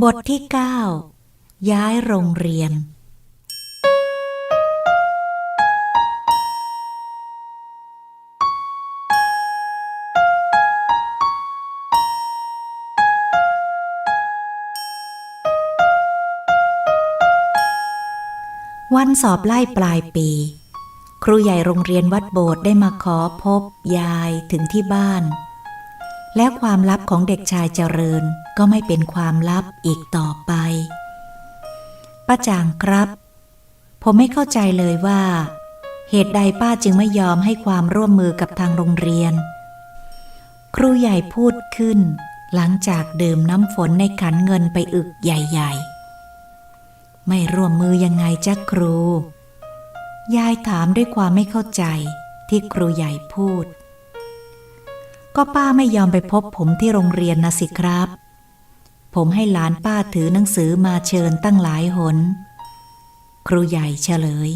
บทที่ 9 ย้ายโรงเรียน วันสอบไล่ปลายปี ครูใหญ่โรงเรียนวัดโบสถ์ได้มาขอพบยายถึงที่บ้าน และความลับของเด็กชายเจริญ ก็ไม่เป็นความลับอีกต่อไปป้าจางครับ ผมไม่เข้าใจเลยว่า เหตุใดป้าจึงไม่ยอมให้ความร่วมมือกับทางโรงเรียน ครูใหญ่พูดขึ้น หลังจากดื่มน้ำฝนในขันเงินไปอึกใหญ่ ๆ ไม่ร่วมมือยังไงจ๊ะครู ยายถามด้วยความไม่เข้าใจที่ครูใหญ่พูด ก็ป้าไม่ยอมไปพบผมที่โรงเรียนนะสิครับ ผมให้หลานป้าถือหนังสือมาเชิญตั้งหลายหน ครูใหญ่เฉลย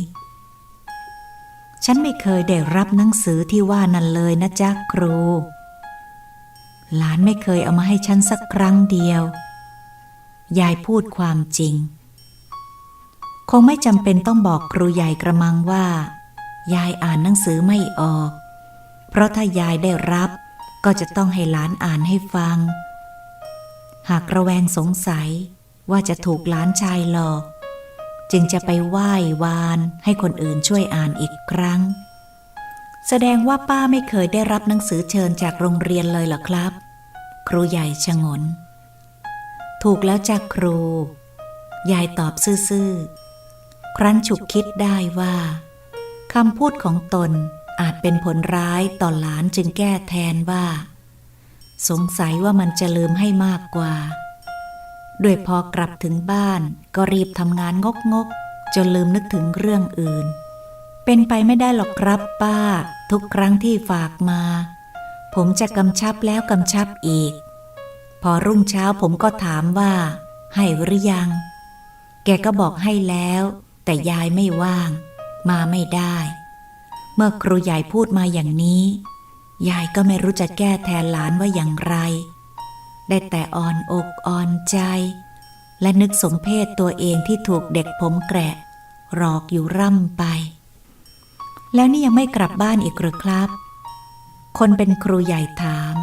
ฉันไม่เคยได้รับหนังสือที่ว่านั่นเลยนะจ๊ะครู หลานไม่เคยเอามาให้ฉันสักครั้งเดียว ยายพูดความจริง คงไม่จำเป็นต้องบอกครูใหญ่กระมังว่า ยายอ่านหนังสือไม่ออก เพราะถ้ายายได้รับก็จะต้องให้หลานอ่านให้ฟัง หากระแวงสงสัยว่าจะถูกหลานชายหลอก จึงจะไปไหว้วานให้คนอื่นช่วยอ่านอีกครั้ง แสดงว่าป้าไม่เคยได้รับหนังสือเชิญจากโรงเรียนเลยเหรอครับ ครูใหญ่ชะงน ถูกแล้วจากครู ยายตอบซื่อๆ ครั้นฉุกคิดได้ว่าคำพูดของตนอาจเป็นผลร้ายต่อหลานจึงแก้แทนว่า สงสัยว่ามันจะลืมให้มากกว่า ด้วยพอกลับถึงบ้านก็รีบทำงานงกงกจนลืมนึกถึงเรื่องอื่น เป็นไปไม่ได้หรอกครับป้า ทุกครั้งที่ฝากมา ผมจะกำชับแล้วกำชับอีก พอรุ่งเช้าผมก็ถามว่า ให้หรือยัง แกก็บอกให้แล้ว แต่ยายไม่ว่าง มาไม่ได้ เมื่อครูใหญ่พูดมาอย่างนี้ ยายก็ไม่รู้จะแก้แทนหลานว่าอย่างไร ได้แต่อ่อนอกอ่อนใจ และนึกสมเพศตัวเองที่ถูกเด็กผมแกะหลอกอยู่ร่ำไป แล้วนี่ยังไม่กลับบ้านอีกหรือครับ คนเป็นครูใหญ่ถาม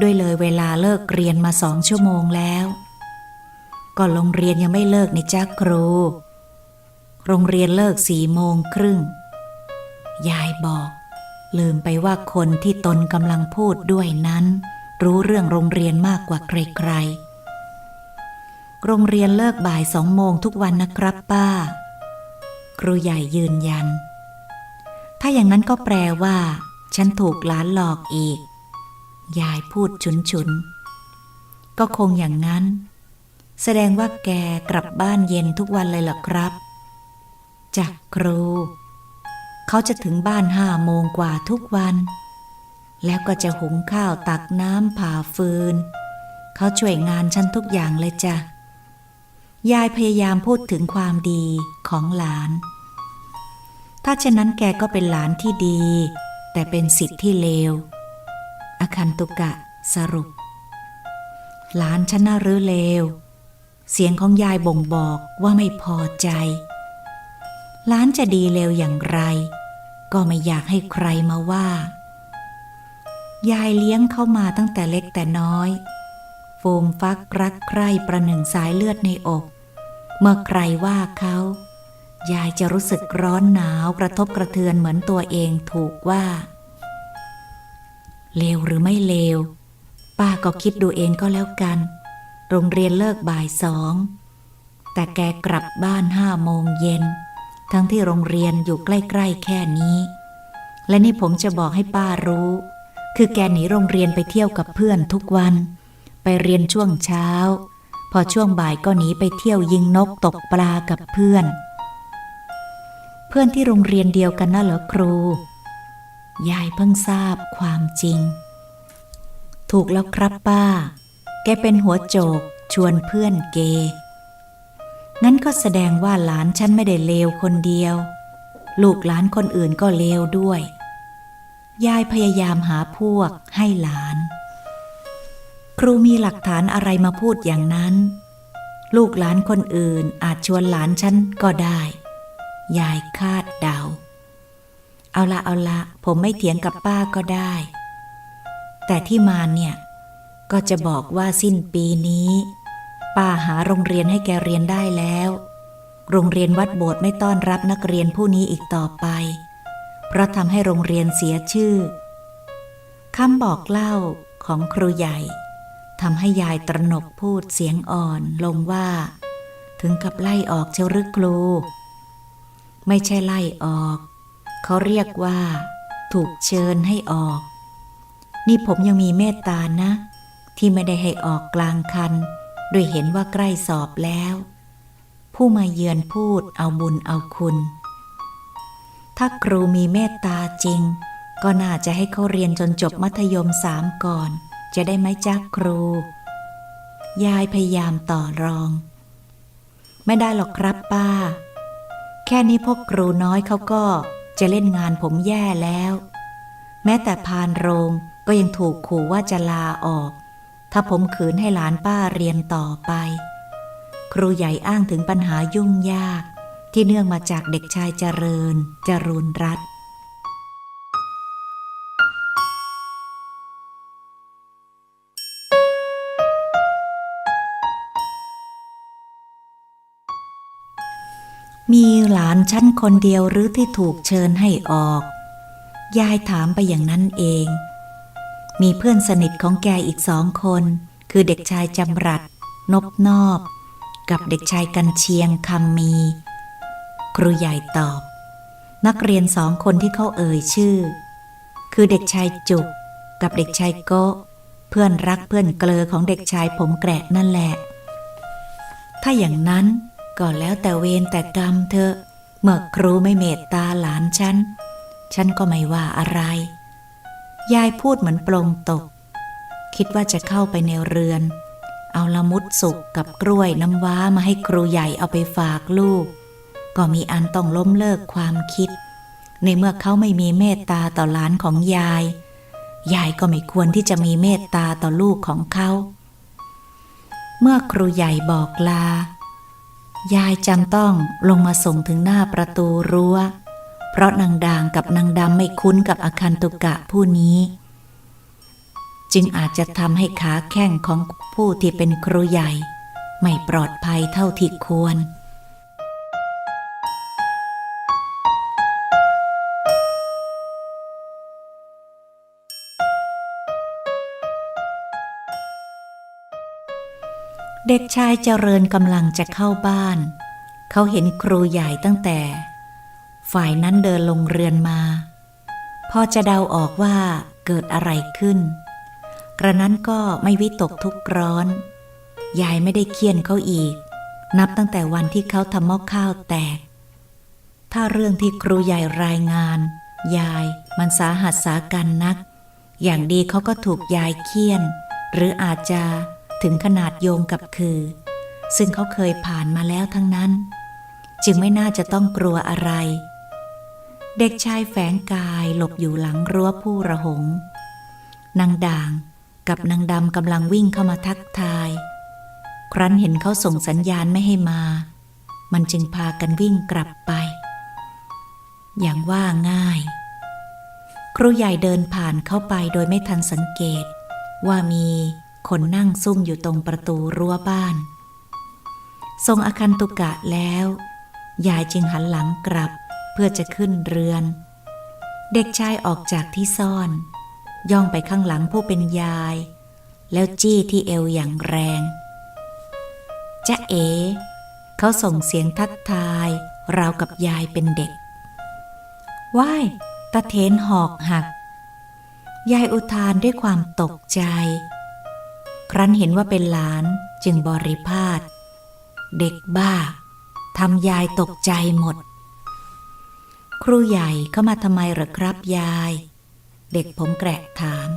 ด้วยเลยเวลาเลิกเรียนมาสองชั่วโมงแล้ว ก็โรงเรียนยังไม่เลิกนี่จ้าครู โรงเรียนเลิกสี่โมงครึ่ง ยายบอก ลืมไปว่าคนที่ตนกำลังพูดด้วยนั้น รู้เรื่องโรงเรียนมากกว่าใครๆ โรงเรียนเลิกบ่ายสองโมงทุกวันนะครับป้า ครูใหญ่ยืนยัน ถ้าอย่างนั้นก็แปลว่า ฉันถูกหล้านหลอกอีก ยายพูดฉุนฉุนก็คงอย่างนั้น แสดงว่าแกกลับบ้านเย็นทุกวันเลยเหรอครับจากครู เขาจะถึงบ้านห้าโมงกว่าทุกวัน แล้วก็จะหุงข้าวตักน้ำผ่าฟืน เขาช่วยงานฉันทุกอย่างเลยจ้ะ ยายพยายามพูดถึงความดีของหลาน ถ้าเช่นนั้นแกก็เป็นหลานที่ดี แต่เป็นสิทธิ์ที่เลว อคันตุกะสรุป หลานฉันน่ารือเลว เสียงของยายบ่งบอกว่าไม่พอใจ ลานจะดีเลวอย่างไร ก็ไม่อยากให้ใครมาว่า ยายเลี้ยงเข้ามาตั้งแต่เล็กแต่น้อย โฟมฟักรักใคร่ประหนึ่งสายเลือดในอก เมื่อใครว่าเขา ยายจะรู้สึกร้อนหนาวกระทบกระเทือนเหมือนตัวเองถูกว่า เลวหรือไม่เลว ป้าก็คิดดูเองก็แล้วกัน โรงเรียนเลิกบ่ายสองแต่แกกลับบ้านห้าโมงเย็น ทั้งที่โรงเรียนอยู่ใกล้ๆแค่นี้ และนี่ผมจะบอกให้ป้ารู้ คือแกหนีโรงเรียนไปเที่ยวกับเพื่อนทุกวัน ไปเรียนช่วงเช้า พอช่วงบ่ายก็หนีไปเที่ยวยิงนกตกปลากับเพื่อน เพื่อนที่โรงเรียนเดียวกันน่ะเหรอครู ยายเพิ่งทราบความจริง ถูกแล้วครับป้า แกเป็นหัวโจกชวนเพื่อนเก งั้นก็แสดงว่าหลานฉันไม่ได้เลวคนเดียว ลูกหลานคนอื่นก็เลวด้วย ยายพยายามหาพวกให้หลาน ครูมีหลักฐานอะไรมาพูดอย่างนั้น ลูกหลานคนอื่นอาจชวนหลานฉันก็ได้ ยายคาดเดา เอาละเอาละผมไม่เถียงกับป้าก็ได้ แต่ที่มาเนี่ย ก็จะบอกว่าสิ้นปีนี้ ป้าหาโรงเรียนให้แกเรียนได้แล้ว โรงเรียนวัดโบสถ์ไม่ต้อนรับนักเรียนผู้นี้อีกต่อไป เพราะทำให้โรงเรียนเสียชื่อคำบอกเล่าของครูใหญ่ทำให้ยายตระหนกพูดเสียงอ่อนลงว่า ถึงกับไล่ออกเชาหรือครู ไม่ใช่ไล่ออก เขาเรียกว่า ถูกเชิญให้ออก นี่ผมยังมีเมตตานะ ที่ไม่ได้ให้ออกกลางคัน โดยเห็นว่าใกล้สอบแล้ว ผู้มาเยือนพูดเอาบุญเอาคุณ ถ้าครูมีเมตตาจริง ก็น่าจะให้เขาเรียนจนจบมัธยมสามก่อน จะได้ไหมจ้าครู ยายพยายามต่อรอง ไม่ได้หรอกครับป้า แค่นี้พวกครูน้อยเขาก็จะเล่นงานผมแย่แล้ว แม้แต่พานโรงก็ยังถูกขู่ว่าจะลาออก ถ้าผมขืนให้หลานป้าเรียนต่อไป ครูใหญ่อ้างถึงปัญหายุ่งยากที่เนื่องมาจากเด็กชายเจริญ จรูนรัตมีหลานชั้นคนเดียวหรือที่ถูกเชิญให้ออก ยายถามไปอย่างนั้นเอง มีเพื่อนสนิทของแกอีกสองคน คือเด็กชายจำรัด นบนอบ กับเด็กชายกันเชียงคำมี ครูใหญ่ตอบ นักเรียนสองคนที่เขาเอ่ยชื่อ คือเด็กชายจุก กับเด็กชายโกเพื่อนรักเพื่อนเกลอของเด็กชายผมแกะนั่นแหละ ถ้าอย่างนั้นก็แล้วแต่เวรแต่กรรมเถอเมื่อครูไม่เมตตาหลานฉัน ฉันก็ไม่ว่าอะไร ยายพูดเหมือนปลงตก คิดว่าจะเข้าไปในเรือน เอาละมุดสุกกับกล้วยน้ำว้ามาให้ครูใหญ่เอาไปฝากลูก ก็มีอันต้องล้มเลิกความคิด ในเมื่อเขาไม่มีเมตตาต่อหลานของยาย ยายก็ไม่ควรที่จะมีเมตตาต่อลูกของเขาเมื่อครูใหญ่บอกลา ยายจำต้องลงมาส่งถึงหน้าประตูรั้ว เพราะนางด่างกับนางดำไม่คุ้นกับอาคันตุกะผู้นี้ จึงอาจจะทำให้ขาแข้งของผู้ที่เป็นครูใหญ่ ไม่ปลอดภัยเท่าที่ควรเด็กชายเจริญกำลังจะเข้าบ้าน เขาเห็นครูใหญ่ตั้งแต่ ฝ่ายนั้นเดินลงเรือนมา พอจะเดาออกว่าเกิดอะไรขึ้น กระนั้นก็ไม่วิตกทุกร้อน ยายไม่ได้เคียนเขาอีก นับตั้งแต่วันที่เขาทำหม้อข้าวแตก ถ้าเรื่องที่ครูใหญ่รายงาน ยายมันสาหัสสากันนัก อย่างดีเขาก็ถูกยายเคี่ยน หรืออาจจะถึงขนาดโยงกับคือ ซึ่งเขาเคยผ่านมาแล้วทั้งนั้น จึงไม่น่าจะต้องกลัวอะไร เด็กชายแฝงกายหลบอยู่หลังรั้วผู้ระหง นางด่างกับนางดำกำลังวิ่งเข้ามาทักทาย ครั้นเห็นเขาส่งสัญญาณไม่ให้มา มันจึงพากันวิ่งกลับไป อย่างว่าง่าย ครูใหญ่เดินผ่านเข้าไปโดยไม่ทันสังเกต ว่ามีคนนั่งซุ่มอยู่ตรงประตูรั้วบ้าน ทรงอาคันตุกะแล้ว ยายจึงหันหลังกลับ เพื่อจะขึ้นเรือน เด็กชายออกจากที่ซ่อน ย่องไปข้างหลังผู้เป็นยาย แล้วจี้ที่เอวอย่างแรงจ๊ะเอ๋เขาส่งเสียงทักทายราวกับยายเป็นเด็กว้ายตะเทนหอกหัก ยายอุทานด้วยความตกใจ ครั้นเห็นว่าเป็นหลานจึงบริพาทเด็กบ้าทำยายตกใจหมด ครูใหญ่เข้ามาทำไมหรอครับยาย เด็กผมแกรกถาม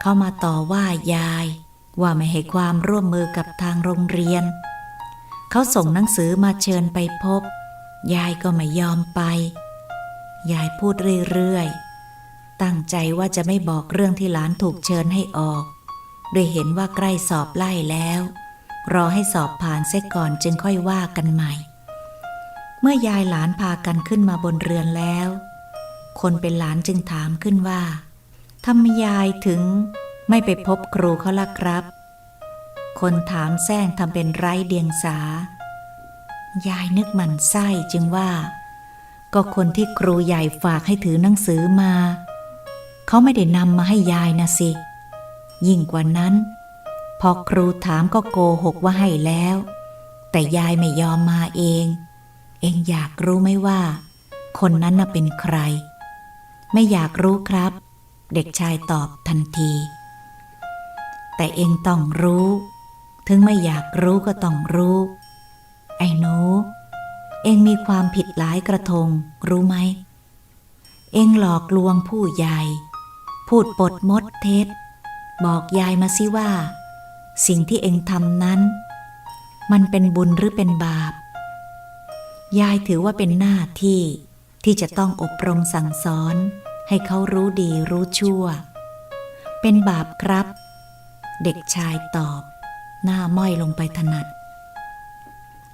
เข้ามาต่อว่ายาย ว่าไม่ให้ความร่วมมือกับทางโรงเรียน เขาส่งหนังสือมาเชิญไปพบ ยายก็ไม่ยอมไป ยายพูดเรื่อยๆ ตั้งใจว่าจะไม่บอกเรื่องที่หลานถูกเชิญให้ออก โดยเห็นว่าใกล้สอบไล่แล้ว รอให้สอบผ่านเสียก่อนจึงค่อยว่ากันใหม่ มื่อยายหลานพากันขึ้นมาบนเรือนแล้ว คนเป็นหลานจึงถามขึ้นว่าทำไมยายถึงไม่ไปพบครูเขาล่ะครับ คนถามแซงทำเป็นไร้เดียงสา ยายนึกหมันไส้จึงว่า ก็คนที่ครูใหญ่ฝากให้ถือหนังสือมา เขาไม่ได้นำมาให้ยายนะสิ ยิ่งกว่านั้น พอครูถามก็โกหกว่าให้แล้ว แต่ยายไม่ยอมมาเอง เองอยากรู้ไหมว่า คนนั้นน่ะเป็นใคร ไม่อยากรู้ครับ เด็กชายตอบทันที แต่เองต้องรู้ ถึงไม่อยากรู้ก็ต้องรู้ ไอ้หนู เองมีความผิดหลายกระทง รู้ไหม เองหลอกลวงผู้ใหญ่ พูดปดมดเท็จ บอกยายมาสิว่า สิ่งที่เองทำนั้น มันเป็นบุญหรือเป็นบาป ยายถือว่าเป็นหน้าที่ ที่จะต้องอบรมสั่งสอน ให้เขารู้ดีรู้ชั่ว เป็นบาปครับ เด็กชายตอบ หน้าม้อยลงไปถนัด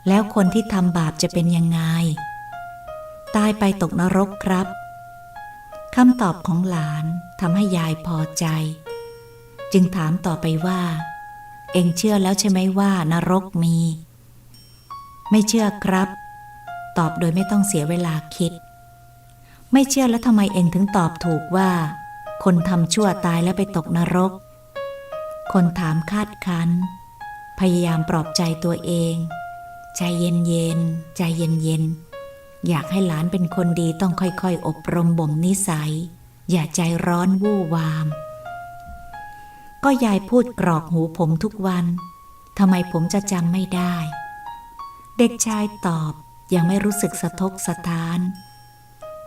แล้วคนที่ทำบาปจะเป็นยังไง ตายไปตกนรกครับคำตอบของหลานทำให้ยายพอใจ จึงถามต่อไปว่า เองเชื่อแล้วใช่ไหมว่านรกมี ไม่เชื่อครับ ตอบโดยไม่ต้องเสียเวลาคิด ไม่เชื่อแล้วทำไมเองถึงตอบถูกว่า คนทำชั่วตายแล้วไปตกนรก คนถามคาดคันพยายามปลอบใจตัวเอง ใจเย็นเย็นใจเย็นเย็นอยากให้หลานเป็นคนดีต้องค่อยๆ อบรมบ่มนิสัย อย่าใจร้อนวู่วาม ก็ยายพูดกรอกหูผมทุกวันทำไมผมจะจำไม่ได้ เด็กชายตอบ ยังไม่รู้สึกสะทกสะท้าน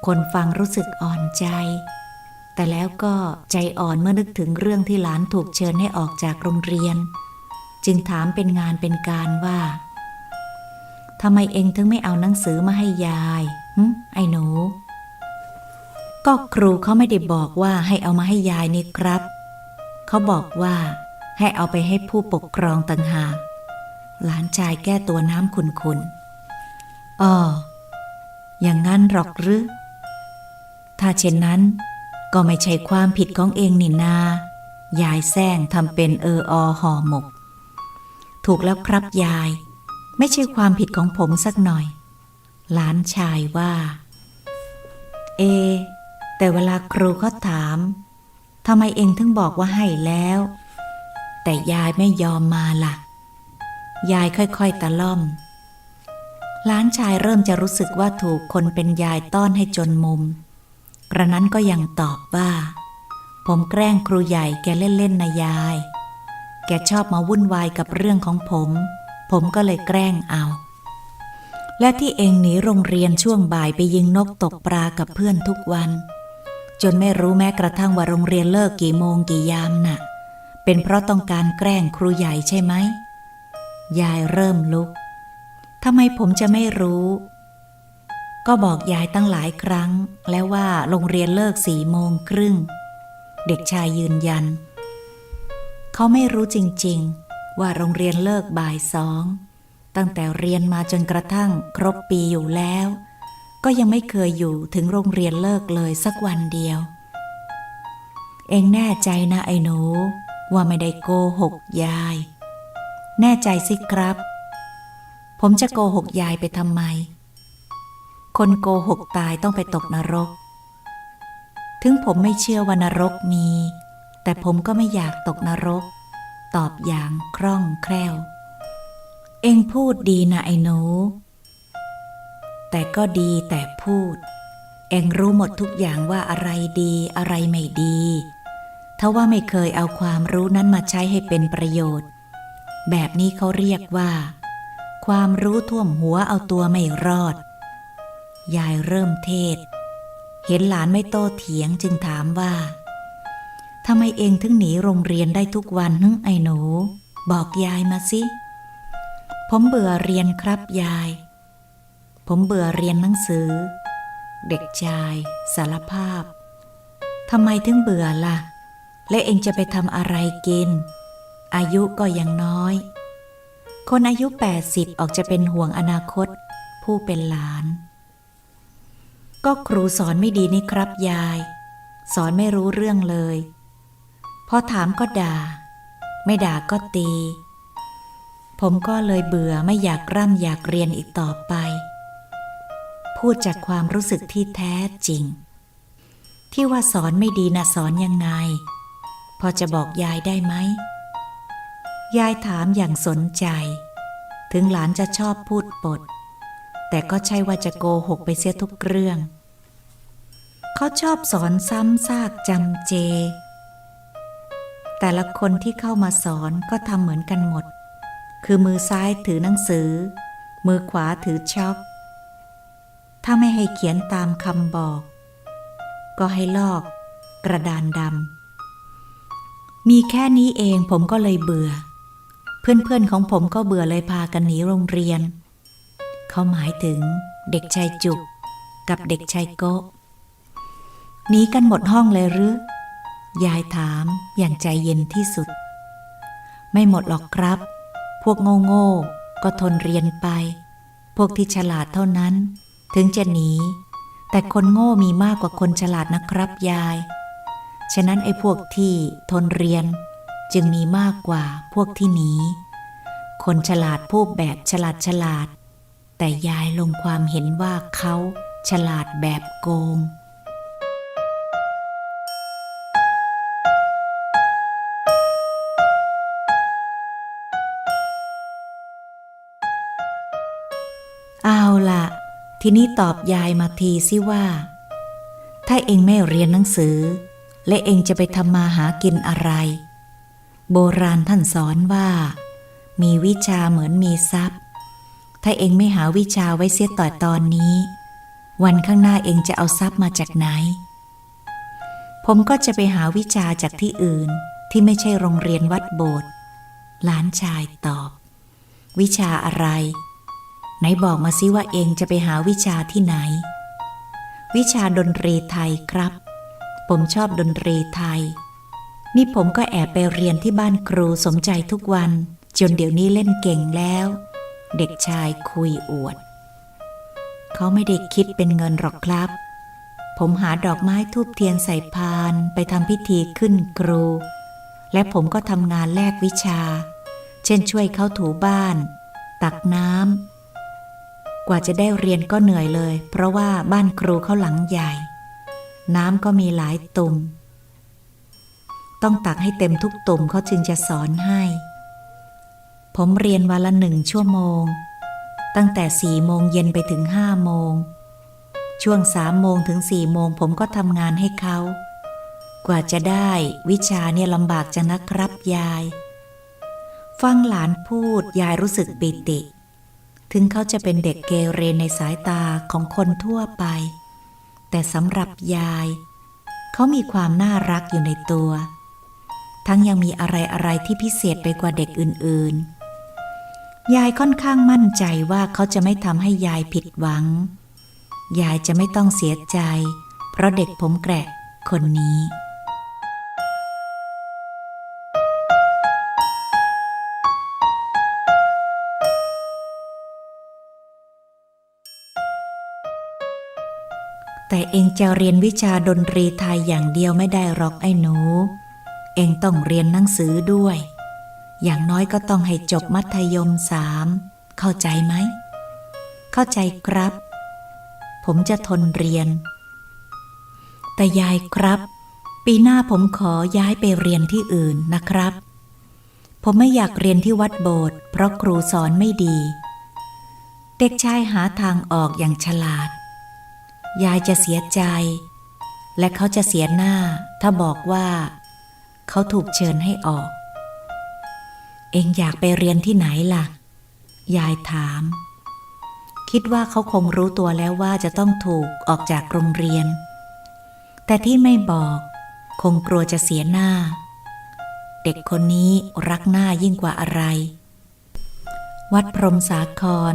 คนฟังรู้สึกอ่อนใจ แต่แล้วก็ใจอ่อนเมื่อนึกถึงเรื่องที่หลานถูกเชิญให้ออกจากโรงเรียน จึงถามเป็นงานเป็นการว่าทำไมเองถึงไม่เอาหนังสือมาให้ยายหึไอ้หนู ก็ครูเขาไม่ได้บอกว่าให้เอามาให้ยายนี่ครับ เขาบอกว่าให้เอาไปให้ผู้ปกครองต่างหาก หลานชายแก้ตัวน้ำขุนๆ อ๋อ อย่างนั้นหรอกหรือ ถ้าเช่นนั้น ก็ไม่ใช่ความผิดของเองนี่นา ยายแซงทำเป็นเอออห่อหมก ถูกแล้วครับยาย ไม่ใช่ความผิดของผมสักหน่อย หลานชายว่า เอ แต่เวลาครูเขาถามทำไมเองถึงบอกว่าให้แล้ว แต่ยายไม่ยอมมาล่ะ ยายค่อยๆตะล่อม ลานชายเริ่มจะรู้สึกว่าถูกคนเป็นยายต้อนให้จนมุม กระนั้นก็ยังตอบว่า ผมแกล้งครูใหญ่แกเล่นๆนะยาย แกชอบมาวุ่นวายกับเรื่องของผม ผมก็เลยแกล้งเอา และที่เองหนีโรงเรียนช่วงบ่ายไปยิงนกตกปลากับเพื่อนทุกวัน จนไม่รู้แม้กระทั่งว่าโรงเรียนเลิกกี่โมงกี่ยามน่ะ เป็นเพราะต้องการแกล้งครูใหญ่ใช่ไหมยายเริ่มลุก ทำไมผมจะไม่รู้ ก็บอกยายตั้งหลายครั้ง แล้วว่าโรงเรียนเลิกสี่โมงครึ่ง เด็กชายยืนยัน เขาไม่รู้จริงๆ ว่าโรงเรียนเลิกบ่ายสอง ตั้งแต่เรียนมาจนกระทั่งครบปีอยู่แล้ว ก็ยังไม่เคยอยู่ถึงโรงเรียนเลิกเลยสักวันเดียว เองแน่ใจนะไอ้หนูว่าไม่ได้โกหกยาย แน่ใจสิครับ ผมจะโกหกยายไปทำไม คนโกหกตายต้องไปตกนรก ถึงผมไม่เชื่อว่านรกมี แต่ผมก็ไม่อยากตกนรก ตอบอย่างคล่องแคล่ว เองพูดดีนะไอ้หนู แต่ก็ดีแต่พูด เองรู้หมดทุกอย่างว่าอะไรดีอะไรไม่ดีถ้าว่าไม่เคยเอาความรู้นั้นมาใช้ให้เป็นประโยชน์ แบบนี้เขาเรียกว่า ความรู้ท่วมหัวเอาตัวไม่รอด ยายเริ่มเทศ เห็นหลานไม่โตเถียงจึงถามว่าทำไมเองถึงหนีโรงเรียนได้ทุกวันฮึไอ้หนู บอกยายมาสิ ผมเบื่อเรียนครับยาย ผมเบื่อเรียนหนังสือ เด็กชาย สารภาพทำไมถึงเบื่อล่ะ และเองจะไปทำอะไรกิน อายุก็ยังน้อย คนอายุ 80 ออกจะเป็นห่วงอนาคต ผู้เป็นหลาน ก็ครูสอนไม่ดีนี่ครับยาย สอนไม่รู้เรื่องเลย พอถามก็ด่า ไม่ด่าก็ตี ผมก็เลยเบื่อไม่อยากร่ำอยากเรียนอีกต่อไป พูดจากความรู้สึกที่แท้จริง ที่ว่าสอนไม่ดีนะสอนยังไง พอจะบอกยายได้ไหม ยายถามอย่างสนใจ ถึงหลานจะชอบพูดปด แต่ก็ใช่ว่าจะโกหกไปเสียทุกเรื่อง เขาชอบสอนซ้ำซากจำเจ แต่ละคนที่เข้ามาสอนก็ทำเหมือนกันหมด คือมือซ้ายถือหนังสือ มือขวาถือช็อกถ้าไม่ให้เขียนตามคำบอก ก็ให้ลอกกระดานดำมีแค่นี้เองผมก็เลยเบื่อ เพื่อนๆของผมก็เบื่อเลยพากันหนีโรงเรียน เขาหมายถึงเด็กชายจุก กับเด็กชายโกะหนีกันหมดห้องเลยหรือยายถามอย่างใจเย็นที่สุด ไม่หมดหรอกครับ พวกโง่ๆก็ทนเรียนไป พวกที่ฉลาดเท่านั้น ถึงจะหนี แต่คนโง่มีมากกว่าคนฉลาดนะครับยาย ฉะนั้นไอ้พวกที่ทนเรียน จึงมีมากกว่าพวกที่หนีคนฉลาดพูดแบบฉลาดฉลาด แต่ยายลงความเห็นว่าเขาฉลาดแบบโกง เอาล่ะทีนี้ตอบยายมาทีสิว่า ถ้าเองไม่เรียนหนังสือ และเองจะไปทำมาหากินอะไร โบราณท่านสอนว่า มีวิชาเหมือนมีทรัพย์ ถ้าเองไม่หาวิชาไว้เสียต่อตอนนี้ วันข้างหน้าเองจะเอาทรัพย์มาจากไหน ผมก็จะไปหาวิชาจากที่อื่นที่ไม่ใช่โรงเรียนวัดโบสถ์หลานชายตอบ วิชาอะไร ไหนบอกมาซิว่าเองจะไปหาวิชาที่ไหน วิชาดนตรีไทยครับ ผมชอบดนตรีไทย นี่ผมก็แอบไปเรียนที่บ้านครูสมใจทุกวัน จนเดี๋ยวนี้เล่นเก่งแล้ว เด็กชายคุยอวด เขาไม่ได้คิดเป็นเงินหรอกครับ ผมหาดอกไม้ทูบเทียนใส่พานไปทำพิธีขึ้นครู และผมก็ทำงานแลกวิชา เช่นช่วยเขาถูบ้าน ตักน้ำกว่าจะได้เรียนก็เหนื่อยเลย เพราะว่าบ้านครูเขาหลังใหญ่ น้ำก็มีหลายตุ่ม ต้องตักให้เต็มทุกตุ่มเขาจึงจะสอนให้ ผมเรียนวันละหนึ่งชั่วโมง ตั้งแต่สี่โมงเย็นไปถึงห้าโมง ช่วงสามโมงถึงสี่โมงผมก็ทำงานให้เขา กว่าจะได้วิชาเนี่ยลำบากจังนะครับยาย ฟังหลานพูดยายรู้สึกปิติ ถึงเขาจะเป็นเด็กเกเรในสายตาของคนทั่วไป แต่สำหรับยาย เขามีความน่ารักอยู่ในตัว ทั้งยังมีอะไรอะไรที่พิเศษไปกว่าเด็กอื่นๆ ยายค่อนข้างมั่นใจว่าเขาจะไม่ทำให้ยายผิดหวัง ยายจะไม่ต้องเสียใจ เพราะเด็กผมแกระคนนี้แต่เองจะเรียนวิชาดนตรีไทยอย่างเดียวไม่ได้หรอกไอ้หนู เองต้องเรียนหนังสือด้วย อย่างน้อยก็ต้องให้จบมัธยมสามเข้าใจไหม เข้าใจครับ ผมจะทนเรียน แต่ยายครับ ปีหน้าผมขอย้ายไปเรียนที่อื่นนะครับ ผมไม่อยากเรียนที่วัดโบสถ์เพราะครูสอนไม่ดี เด็กชายหาทางออกอย่างฉลาด ยายจะเสียใจ และเขาจะเสียหน้า ถ้าบอกว่า เขาถูกเชิญให้ออก เองอยากไปเรียนที่ไหนล่ะ ยายถาม คิดว่าเขาคงรู้ตัวแล้วว่าจะต้องถูกออกจากโรงเรียน แต่ที่ไม่บอกคงกลัวจะเสียหน้า เด็กคนนี้รักหน้ายิ่งกว่าอะไร วัดพรมสาคร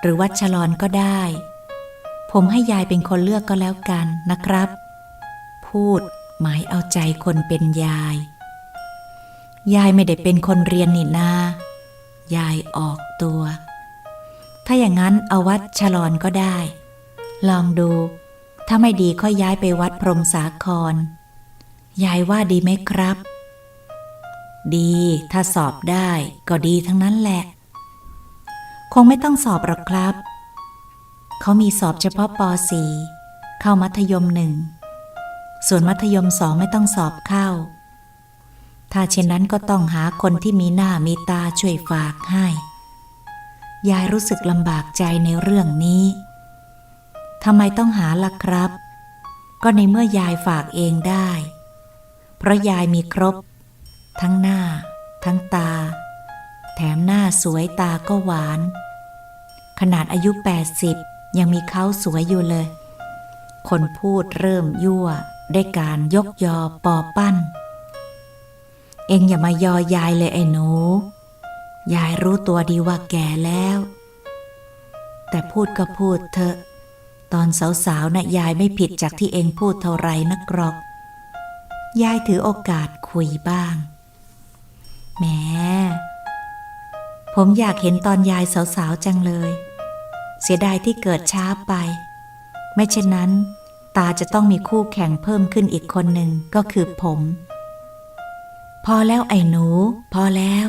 หรือวัดชลอนก็ได้ ผมให้ยายเป็นคนเลือกก็แล้วกันนะครับ พูดหมายเอาใจคนเป็นยาย ยายไม่ได้เป็นคนเรียนนี่นา ยายออกตัว ถ้าอย่างนั้นเอาวัดฉลอนก็ได้ ลองดู ถ้าไม่ดีค่อยย้ายไปวัดพรมสาคร ยายว่าดีไหมครับ ดีถ้าสอบได้ก็ดีทั้งนั้นแหละ คงไม่ต้องสอบหรอกครับ เขามีสอบเฉพาะป .4 เข้ามัธยมหนึ่ง ส่วนมัธยมสองไม่ต้องสอบเข้า ถ้าเช่นนั้นก็ต้องหาคนที่มีหน้ามีตาช่วยฝากให้ ยายรู้สึกลำบากใจในเรื่องนี้ทำไมต้องหาล่ะครับ ก็ในเมื่อยายฝากเองได้ เพราะยายมีครบ ทั้งหน้า ทั้งตา แถมหน้าสวยตาก็หวาน ขนาดอายุ 80 ยังมีเขาสวยอยู่เลย คนพูดเริ่มยั่วได้การยกยอปอปั้น เองอย่ามายอยายเลยไอ้หนู ยายรู้ตัวดีว่าแก่แล้ว แต่พูดก็พูดเถอะ ตอนสาวๆนะ่ะยายไม่ผิดจากที่เองพูดเท่าไรนักหรอก ยายถือโอกาสคุยบ้าง แหม ผมอยากเห็นตอนยายสาวๆจังเลย เสียดายที่เกิดช้าไป ไม่เช่นนั้น ตาจะต้องมีคู่แข่งเพิ่มขึ้นอีกคนหนึ่งก็คือผม พอแล้วไอ้หนู พอแล้ว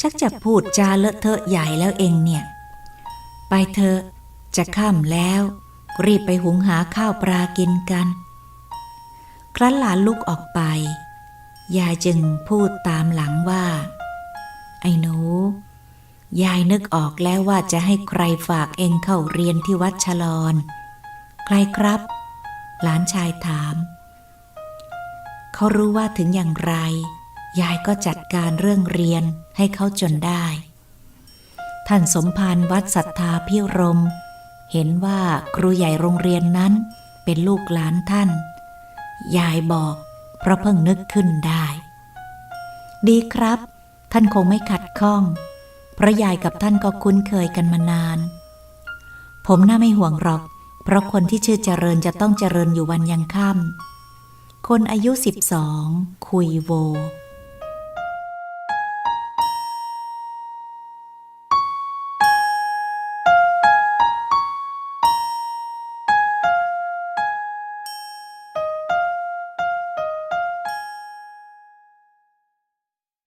ชักจะพูดจาเลอะเทอะใหญ่แล้วเองเนี่ย ไปเถอะ จะค่ำแล้ว รีบไปหุงหาข้าวปลากินกัน ครั้นหลานลุกออกไป ยายจึงพูดตามหลังว่า ไอ้หนู ยายนึกออกแล้วว่าจะให้ใครฝากเองเข้าเรียนที่วัดชลอนใครครับ หลานชายถาม เขารู้ว่าถึงอย่างไร ยายก็จัดการเรื่องเรียนให้เขาจนได้ ท่านสมภารวัดศรัทธาพิรม เห็นว่าครูใหญ่โรงเรียนนั้นเป็นลูกหลานท่าน ยายบอกเพราะเพิ่งนึกขึ้นได้ ดีครับ ท่านคงไม่ขัดข้อง เพราะยายกับท่านก็คุ้นเคยกันมานาน ผมน่าไม่ห่วงหรอก เพราะคนที่ชื่อเจริญจะต้องเจริญอยู่วันยังค่ำคนอายุสิบสองคุยโว